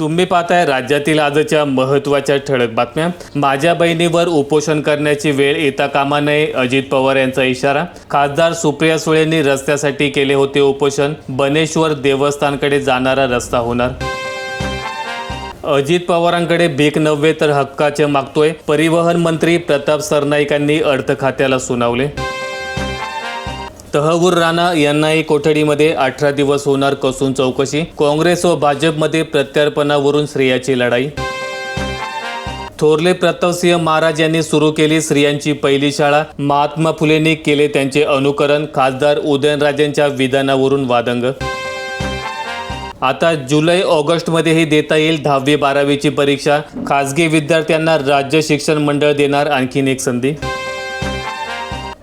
तुम्ही पाहताय राज्यातील आजच्या महत्त्वाच्या ठळक बातम्या. माझ्या बहिणीवर उपोषण करण्याची वेळ येता कामा नये अजित पवार यांचा इशारा. खासदार सुप्रिया सुळेंनी रस्त्यासाठी केले होते उपोषण. बनेश्वर देवस्थानकडे जाणारा रस्ता होणार. अजित पवारांकडे भीक नव्हे तर हक्काचे मागतोय. परिवहन मंत्री प्रताप सरनाईकांनी अर्थ खात्याला सुनावले. तहवूर राणा यांनाही कोठडीमध्ये अठरा दिवस होणार कसून चौकशी. काँग्रेस व भाजपमध्ये प्रत्यार्पणावरून स्त्रियाची लढाई. थोरले प्रतापसिंह महाराज यांनी सुरू केली स्त्रियांची पहिली शाळा. महात्मा फुलेंनी केले त्यांचे अनुकरण. खासदार उदयनराजेंच्या विधानावरून वादंग. आता जुलै ऑगस्टमध्येही देता येईल दहावी बारावीची परीक्षा. खासगी विद्यार्थ्यांना राज्य शिक्षण मंडळ देणार आणखीन एक संधी.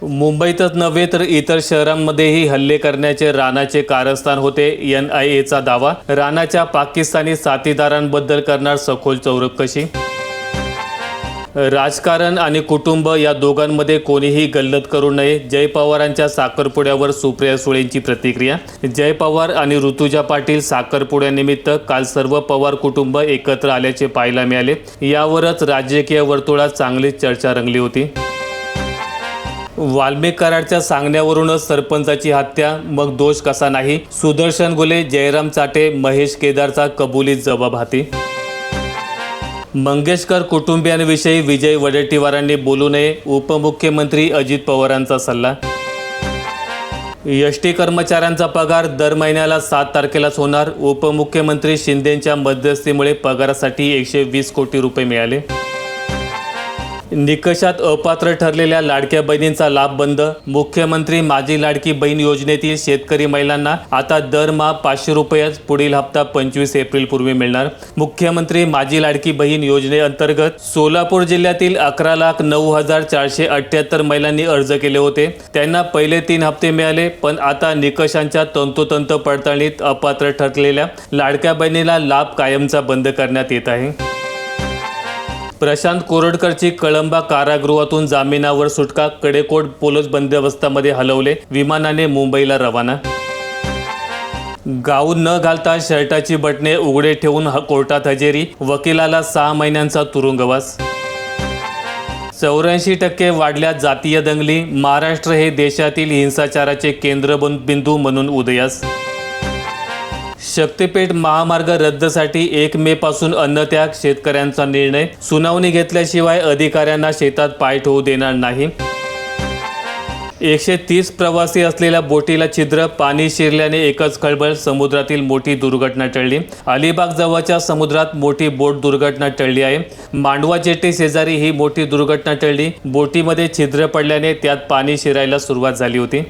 मुंबईतच नव्हे तर इतर शहरांमध्येही हल्ले करण्याचे राणाचे कारस्थान होते. एन आय एचा दावा राणाच्या पाकिस्तानी साथीदारांबद्दल करणार सखोल चौरकशी राजकारण आणि कुटुंब या दोघांमध्ये कोणीही गल्लत करू नये जय पवारांच्या साखरपुड्यावर सुप्रिया सुळेंची प्रतिक्रिया. जय पवार आणि ऋतुजा पाटील साखरपुड्यानिमित्त काल सर्व पवार कुटुंब एकत्र आल्याचे पाहायला मिळाले. यावरच राजकीय वर्तुळात चांगलीच चर्चा रंगली होती. वाल्मेकराडच्या सांगण्यावरूनच सरपंचाची हत्या मग दोष कसा नाही? सुदर्शन गुले जयराम चाटे महेश केदारचा कबुलीत जबाब हाती. मंगेशकर कुटुंबियांविषयी विजय वडेट्टीवारांनी बोलू नये उपमुख्यमंत्री अजित पवारांचा सल्ला. यष्टी कर्मचाऱ्यांचा पगार दर महिन्याला सात तारखेलाच होणार उपमुख्यमंत्री शिंदेंच्या मध्यस्थीमुळे पगारासाठी एकशे वीस कोटी रुपये मिळाले. निकषात अपात्र ठरलेल्या लाडक्या बहिणींचा लाभ बंद. मुख्यमंत्री माझी लाडकी बहीण योजनेतील शेतकरी महिलांना आता दरमहा पाचशे रुपयेच पुढील हप्ता पंचवीस एप्रिल पूर्वी मिळणार. मुख्यमंत्री माझी लाडकी बहीण योजनेअंतर्गत सोलापूर जिल्ह्यातील अकरा लाख नऊ हजार चारशे अठ्ठ्याहत्तर महिलांनी अर्ज केले होते. त्यांना पहिले तीन हप्ते मिळाले पण आता निकषांच्या तंतोतंत पडताळणीत अपात्र ठरलेल्या लाडक्या बहिणीला लाभ कायमचा बंद करण्यात येत आहे. प्रशांत कोरडकरची कळंबा कारागृहातून जामिनावर सुटका कडेकोट पोलीस बंदोबस्तामध्ये हलवले विमानाने मुंबईला रवाना. गाऊन न घालता शर्टाची बटणे उघडे ठेवून कोर्टात हजेरी वकिलाला सहा महिन्यांचा तुरुंगवास. चौऱ्याऐंशी टक्के वाढल्या जातीय दंगली महाराष्ट्र हे देशातील हिंसाचाराचे केंद्रबिंदू म्हणून उदयास. शक्तीपीठ महामार्ग रद्दसाठी एक मे पासून अन्नत्याग शेतकऱ्यांचा निर्णय. सुनावणी घेतल्याशिवाय अधिकाऱ्यांना शेतात पाय ठेवू देणार नाही. एकशे तीस प्रवासी असलेल्या बोटीला छिद्र पाणी शिरल्याने एकच खळबळ समुद्रातील मोठी दुर्घटना टळली. अलिबाग जवळच्या समुद्रात मोठी बोट दुर्घटना टळली आहे. मांडवा जेटी शेजारी ही मोठी दुर्घटना टळली. बोटीमध्ये छिद्र पडल्याने त्यात पाणी शिरायला सुरुवात झाली होती.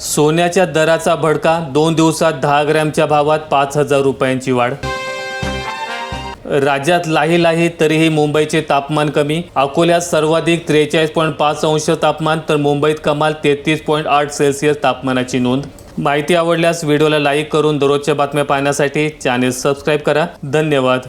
सोन्याच्या दराचा भडका दोन दिवसात दहा ग्रॅमच्या भावात पाच हजार रुपयांची वाढ. राज्यात लाही लाही तरीही मुंबईचे तापमान कमी. अकोल्यात सर्वाधिक त्रेचाळीस पॉईंट पाच अंश तापमान तर मुंबईत कमाल तेहतीस पॉईंट आठ सेल्सिअस तापमानाची नोंद. माहिती आवडल्यास व्हिडिओला लाईक करून दररोजच्या बातम्या पाहण्यासाठी चॅनेल सबस्क्राईब करा. धन्यवाद.